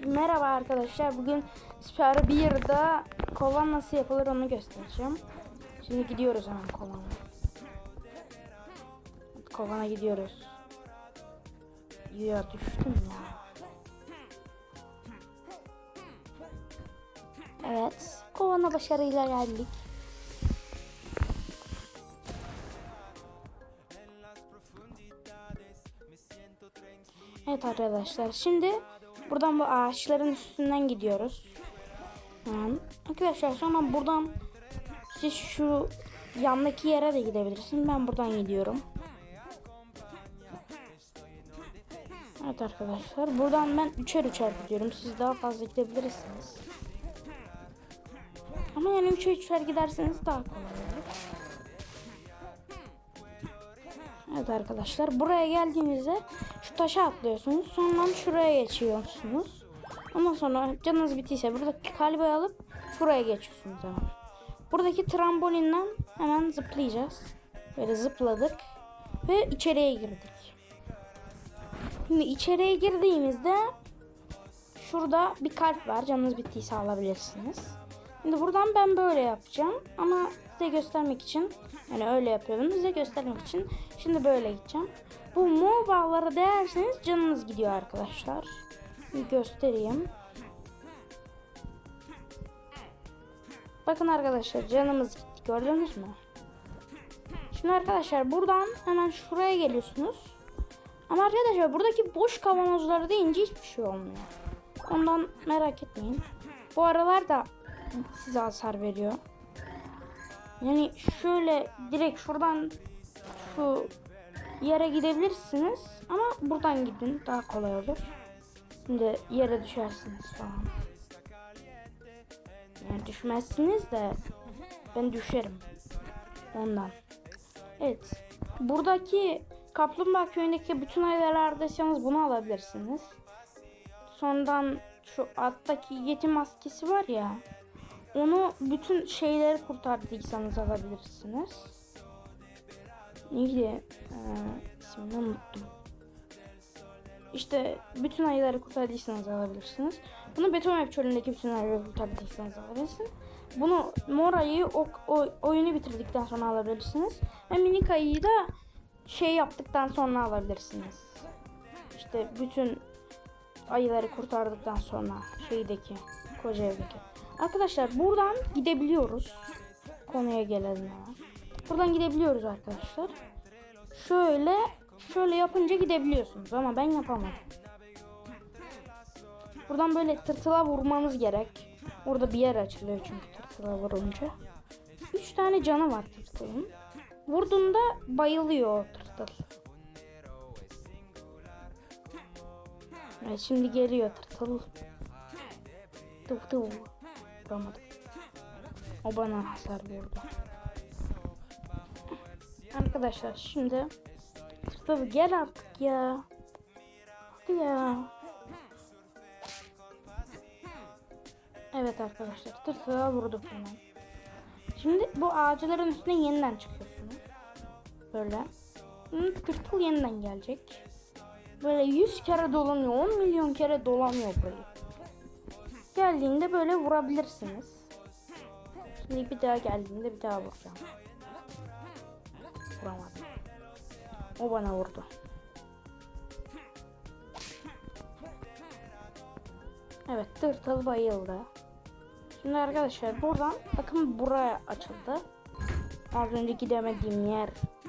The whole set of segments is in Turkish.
Merhaba arkadaşlar. Bugün Super 1'da kovan nasıl yapılır onu göstereceğim. Şimdi gidiyoruz hemen kovana. Kovana gidiyoruz. Ya düştüm ya. Evet. Kovana başarıyla geldik. Evet arkadaşlar şimdi buradan bu ağaçların üstünden gidiyoruz. Tamam. Arkadaşlar sonra buradan siz şu yandaki yere de gidebilirsiniz. Ben buradan gidiyorum. Evet arkadaşlar buradan ben üçer üçer gidiyorum. Siz daha fazla gidebilirsiniz. Ama yani üçer üçer giderseniz daha kolay olur. Evet arkadaşlar buraya geldiğinizde şu taşa atlıyorsunuz. Sonra şuraya geçiyorsunuz. Ondan sonra canınız bittiyse buradaki kalbi alıp şuraya geçiyorsunuz hemen. Buradaki trambolinden hemen zıplayacağız. Böyle zıpladık ve içeriye girdik. Şimdi içeriye girdiğimizde şurada bir kalp var. Canınız bittiyse alabilirsiniz. Şimdi buradan ben böyle yapacağım ama size göstermek için yani öyle yapıyordum size göstermek için şimdi böyle gideceğim. Bu mor değerseniz canınız gidiyor arkadaşlar. Bir göstereyim. Bakın arkadaşlar canımız gitti gördünüz mü? Şimdi arkadaşlar buradan hemen şuraya geliyorsunuz. Ama arkadaşlar buradaki boş kavanozları deyince hiçbir şey olmuyor. Ondan merak etmeyin. Bu aralar da size hasar veriyor. Yani şöyle direkt şuradan şu yere gidebilirsiniz ama buradan gidin daha kolay olur. Şimdi yere düşersiniz falan. Yani düşmezsiniz de ben düşerim. Ondan. Evet. Buradaki Kaplumbağa köyündeki bütün aylarlardaysanız bunu alabilirsiniz. Sonradan şu alttaki yetim maskesi var ya. Onu bütün şeyleri kurtardıysanız alabilirsiniz. Neydi? Ee, ismini unuttum. İşte bütün ayıları kurtardıysanız alabilirsiniz. Bunu beton ev çölündeki bütün ayıları kurtardıysanız alabilirsiniz. Bunu mor ayıyı o, o, oyunu bitirdikten sonra alabilirsiniz. Ve minik ayıyı da şey yaptıktan sonra alabilirsiniz. İşte bütün ayıları kurtardıktan sonra şeydeki koca evdeki. Arkadaşlar buradan gidebiliyoruz. Konuya gelelim hemen. Buradan gidebiliyoruz arkadaşlar. Şöyle şöyle yapınca gidebiliyorsunuz ama ben yapamadım. Buradan böyle tırtıla vurmanız gerek. Orada bir yer açılıyor çünkü tırtıla vurunca. 3 tane canı var tırtılın. Vurduğunda bayılıyor tırtıl. Evet şimdi geliyor tırtıl. Tıv tıv. Vuramadım. O bana hasar verdi. Arkadaşlar şimdi tırtıl gel artık ya. Hadi ya. Evet arkadaşlar tırtıla vurduk hemen. Şimdi bu ağaçların üstüne yeniden çıkıyorsunuz. Böyle. Tırtıl yeniden gelecek. Böyle 100 kere dolanıyor. 10 milyon kere dolanıyor burayı. Geldiğinde böyle vurabilirsiniz. Şimdi bir daha geldiğinde bir daha vuracağım. Vuramadım. O bana vurdu. Evet tırtıl bayıldı. Şimdi arkadaşlar buradan bakın buraya açıldı. Az önce gidemediğim yer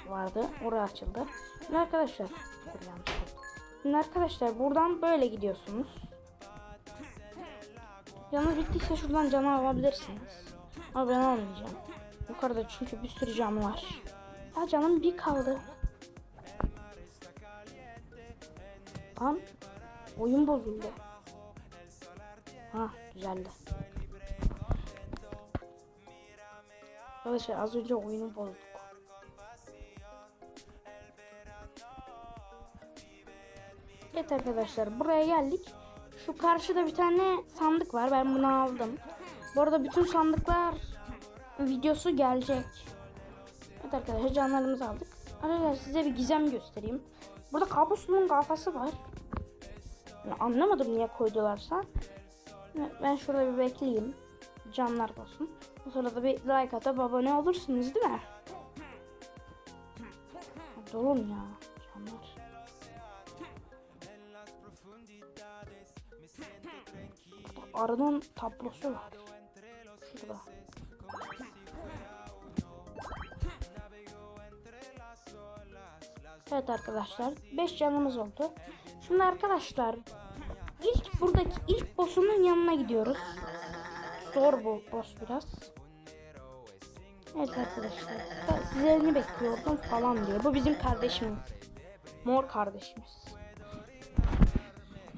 vardı. Oraya açıldı. Şimdi arkadaşlar. Şimdi arkadaşlar buradan böyle gidiyorsunuz. Canı bittiyse şuradan canı alabilirsiniz. Ama ben almayacağım. Yukarıda çünkü bir sürü cam var. Ha canım bir kaldı. Lan oyun bozuldu. Ha düzeldi. Arkadaşlar az önce oyunu bozduk. Evet arkadaşlar buraya geldik. Şu karşıda bir tane sandık var. Ben bunu aldım. Bu arada bütün sandıklar videosu gelecek. Evet arkadaşlar canlarımızı aldık. Arkadaşlar size bir gizem göstereyim. Burada kabusluğun kafası var. Yani anlamadım niye koydularsa. Ben şurada bir bekleyeyim. Canlar basın. Bu sırada bir like atıp abone olursunuz değil mi? Durun ya Arının tablosu var. Şurada. Evet arkadaşlar 5 canımız oldu. Şimdi arkadaşlar ilk buradaki ilk boss'unun yanına gidiyoruz. Zor bu boss biraz. Evet arkadaşlar da sizlerini bekliyordum falan diyor. Bu bizim kardeşimiz. Mor kardeşimiz.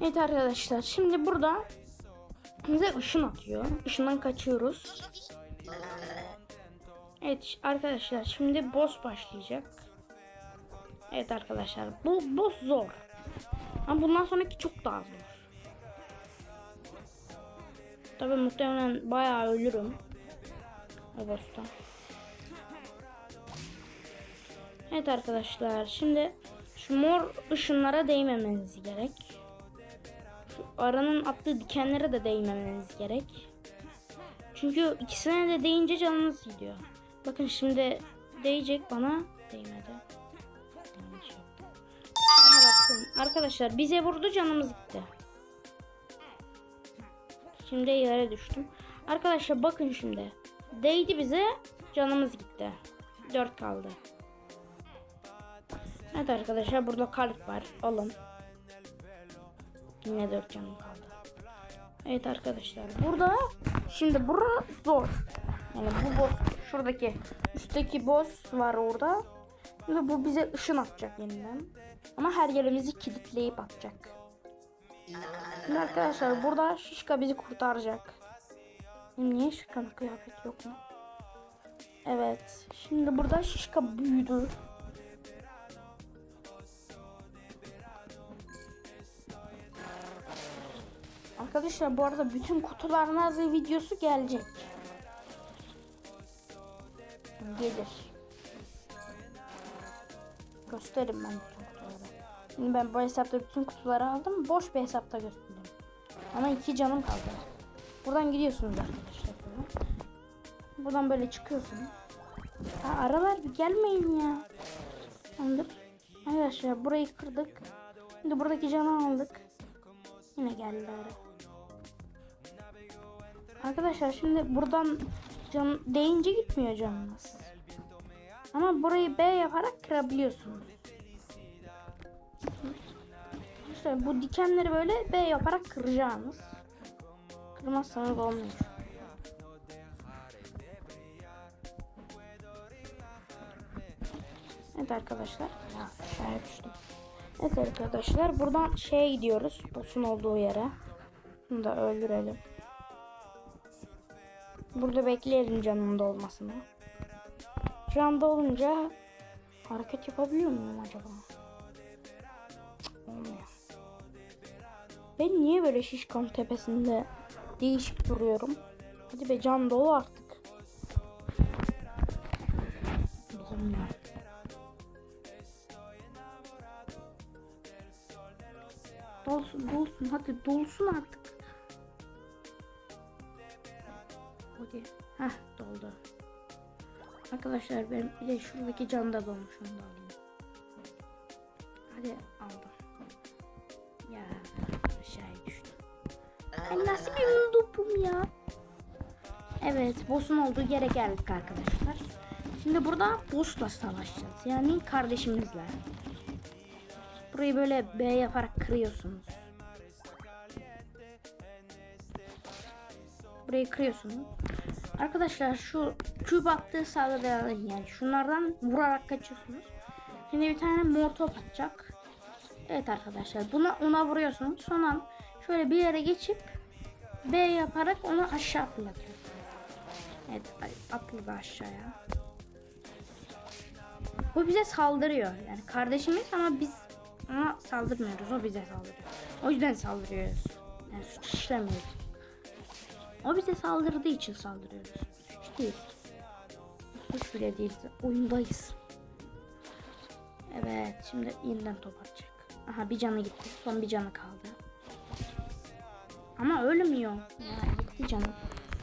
Evet arkadaşlar şimdi burada bize ışın atıyor. Işından kaçıyoruz. Evet arkadaşlar şimdi boss başlayacak. Evet arkadaşlar bu boss zor. Ama bundan sonraki çok daha zor. Tabii muhtemelen bayağı ölürüm. O boss'ta. Evet arkadaşlar şimdi şu mor ışınlara değmemeniz gerek. Aranın attığı dikenlere de değmemeniz gerek. Çünkü ikisine de değince canınız gidiyor. Bakın şimdi değecek bana değmedi. Baktım. Arkadaşlar bize vurdu canımız gitti. Şimdi yere düştüm. Arkadaşlar bakın şimdi. Değdi bize canımız gitti. 4 kaldı. Evet arkadaşlar burada kalp var. Alın. Yine 4 canım kaldı. Evet arkadaşlar burada şimdi bura zor. Yani bu boss şuradaki üstteki boss var orada. Ve bu bize ışın atacak yeniden. Ama her yerimizi kilitleyip atacak. Şimdi arkadaşlar burada şişka bizi kurtaracak. Niye şişkanın kıyafet yok mu? Evet. Şimdi burada şişka büyüdü. Arkadaşlar bu arada bütün kutuların hazır videosu gelecek. Gelir. Gösteririm ben bütün kutuları. Şimdi ben bu hesapta bütün kutuları aldım. Boş bir hesapta göstereyim. Ama iki canım kaldı. Buradan gidiyorsunuz arkadaşlar. Buradan böyle çıkıyorsunuz. Ha, aralar bir gelmeyin ya. Tamamdır. Arkadaşlar burayı kırdık. Şimdi buradaki canı aldık. Yine geldiler. Arkadaşlar şimdi buradan can değince gitmiyor canınız. Ama burayı B yaparak kırabiliyorsunuz. İşte bu dikenleri böyle B yaparak kıracağınız. Kırmazsanız olmuyor. Evet arkadaşlar. Ya düştüm. Evet arkadaşlar buradan şeye gidiyoruz. Boss'un olduğu yere. Bunu da öldürelim. Burada bekleyelim canında olmasını. Canda olunca hareket yapabiliyor muyum acaba? Olmuyor. Ben niye böyle şişkan tepesinde değişik duruyorum? Hadi be can dolu artık. Dolmuyor. Dolsun dolsun hadi dolsun artık. Heh doldu. Arkadaşlar ben bir de şuradaki can da dolmuş onu da alayım. Hadi aldım. Ya aşağıya düştü. Ben nasıl bir topum ya? Evet boss'un olduğu yere geldik arkadaşlar. Şimdi burada boss'la savaşacağız. Yani kardeşimizle. Burayı böyle B yaparak kırıyorsunuz. Burayı kırıyorsunuz. Arkadaşlar şu küp attığı saldırıların yani şunlardan vurarak kaçıyorsunuz. Şimdi bir tane mor top atacak. Evet arkadaşlar buna ona vuruyorsunuz. Sonra şöyle bir yere geçip B yaparak onu aşağı fırlatıyorsunuz. Evet atladı aşağıya. Bu bize saldırıyor. Yani kardeşimiz ama biz ona saldırmıyoruz. O bize saldırıyor. O yüzden saldırıyoruz. Yani suç işlemiyoruz. O bize saldırdığı için saldırıyoruz. Suç değil. Suç bile değil. Oyundayız. Evet. Şimdi yeniden top atacak. Aha bir canı gitti. Son bir canı kaldı. Ama ölmüyor. Ya iki canım.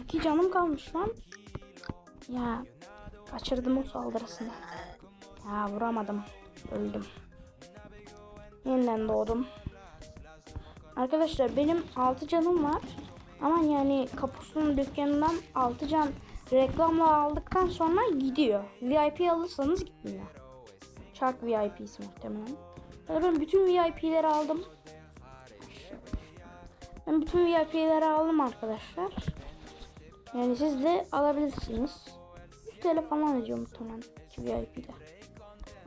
İki canım kalmış lan. Ya kaçırdım o saldırısını. Ya vuramadım. Öldüm. Yeniden doğdum. Arkadaşlar benim 6 canım var. Ama yani kapusunun dükkanından 6 can reklamla aldıktan sonra gidiyor. VIP alırsanız gitmiyor. Çark VIP'si muhtemelen. Ya Ben bütün VIP'leri aldım. Ben bütün VIP'leri aldım arkadaşlar. Yani siz de alabilirsiniz. 100 TL falan ödüyor muhtemelen VIP'de.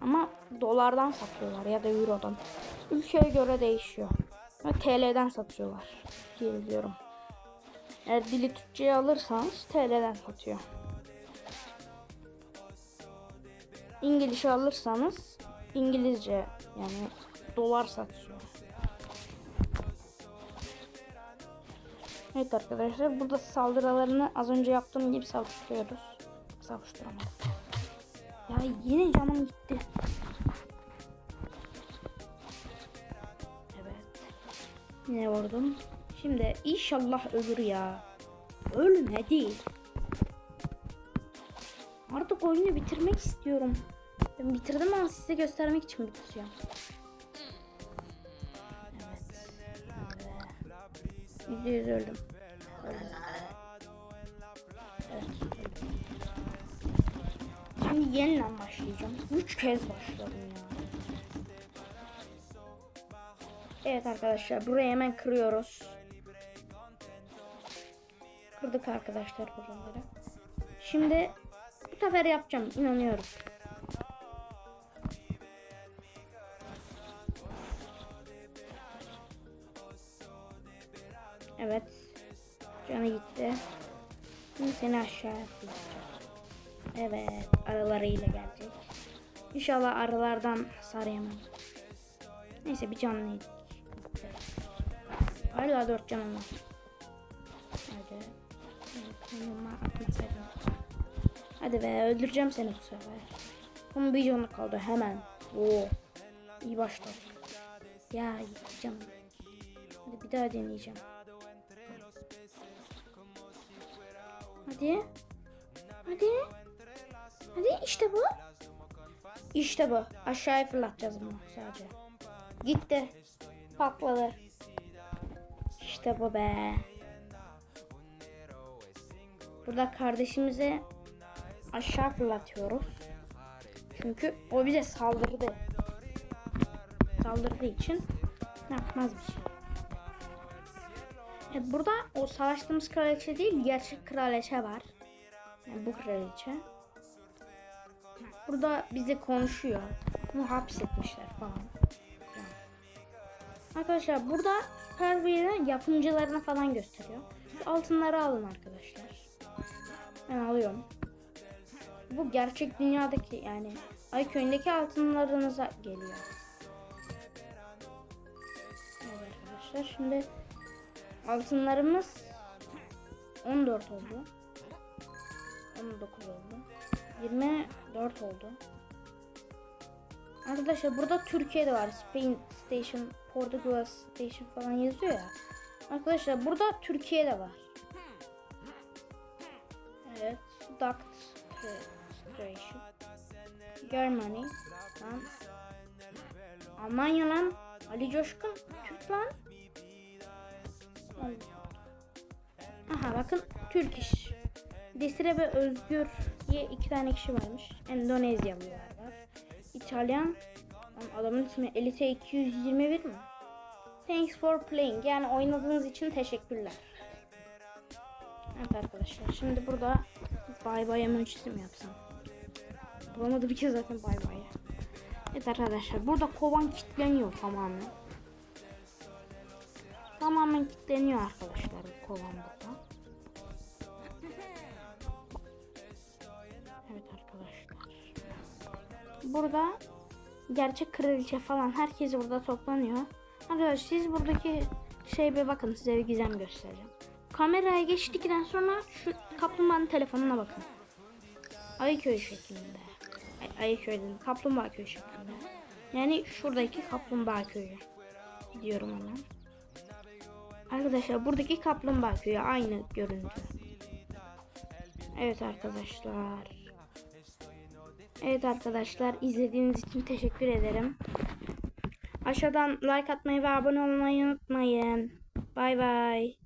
Ama dolardan satıyorlar ya da eurodan. Ülkeye göre değişiyor. Ve TL'den satıyorlar diye biliyorum. Eğer dili Türkçe'ye alırsanız TL'den satıyor. İngilizce alırsanız İngilizce yani dolar satıyor. Evet arkadaşlar burada saldırılarını az önce yaptığım gibi savuşturuyoruz. Savuşturamadım. Ya yine canım gitti. Evet. Yine vurdum. Şimdi inşallah ölür ya. Ölmedi. Artık oyunu bitirmek istiyorum. Ben bitirdim ama size göstermek için bitiriyorum. Evet. Evet. Yüzde yüz öldüm. Öldüm. Evet. Şimdi yeniden başlayacağım. Üç kez başladım ya. Evet arkadaşlar burayı hemen kırıyoruz. Kırdık arkadaşlar buraları. Şimdi bu sefer yapacağım inanıyorum. Evet. Canı gitti. Şimdi seni aşağıya atlayacağım. Evet. Aralarıyla gelecek. İnşallah aralardan sarayamam. Neyse bir canlı yedik. Hala dört canım var. Hadi. Be öldüreceğim seni bu sefer. Ama bir canı kaldı hemen. Oo. İyi başladık. Ya canım. Hadi bir daha deneyeceğim. Hadi. Hadi. Hadi işte bu. İşte bu. Aşağıya fırlatacağız bunu sadece. Gitti. Patladı. İşte bu be. Burada kardeşimize aşağı fırlatıyoruz. Çünkü o bize saldırdı. Saldırdığı için yapmaz bir şey. Evet, burada o savaştığımız kraliçe değil gerçek kraliçe var. Yani bu kraliçe. Burada bize konuşuyor. Bunu hapsetmişler falan. Arkadaşlar burada Superware'ın yapımcılarına falan gösteriyor. Altınları alın arkadaşlar. Ben alıyorum. Bu gerçek dünyadaki yani ay köyündeki altınlarınıza geliyor. Evet arkadaşlar şimdi altınlarımız 14 oldu. 19 oldu. 24 oldu. Arkadaşlar burada Türkiye'de var. Spain Station, Portugal Station falan yazıyor ya. Arkadaşlar burada Türkiye'de var. Duct Station. Germany. Lan. Almanya lan. Ali Coşkun. Türk lan. Aha bakın Türk iş. Desire ve Özgür diye iki tane kişi varmış. Endonezyalılar var. İtalyan. Adamın ismi Elite 221 mi? Thanks for playing. Yani oynadığınız için teşekkürler. Evet arkadaşlar. Şimdi burada bay bay emojisi mi yapsam? Bulamadım ki zaten bay bay. Evet arkadaşlar. Burada kovan kilitleniyor tamamen. Tamamen kilitleniyor arkadaşlar kovan burada. Evet arkadaşlar. Burada gerçek kraliçe falan herkes burada toplanıyor. Arkadaşlar siz buradaki şey bir bakın size bir gizem göstereceğim. Kameraya geçtikten sonra şu kaplumbağanın telefonuna bakın. Ayıköy şeklinde. Ay, Ayıköy dedim. Kaplumbağa köy şeklinde. Yani şuradaki kaplumbağa köyü. Gidiyorum hemen. Arkadaşlar buradaki kaplumbağa köyü aynı görüntü. Evet arkadaşlar. Evet arkadaşlar izlediğiniz için teşekkür ederim. Aşağıdan like atmayı ve abone olmayı unutmayın. Bay bay.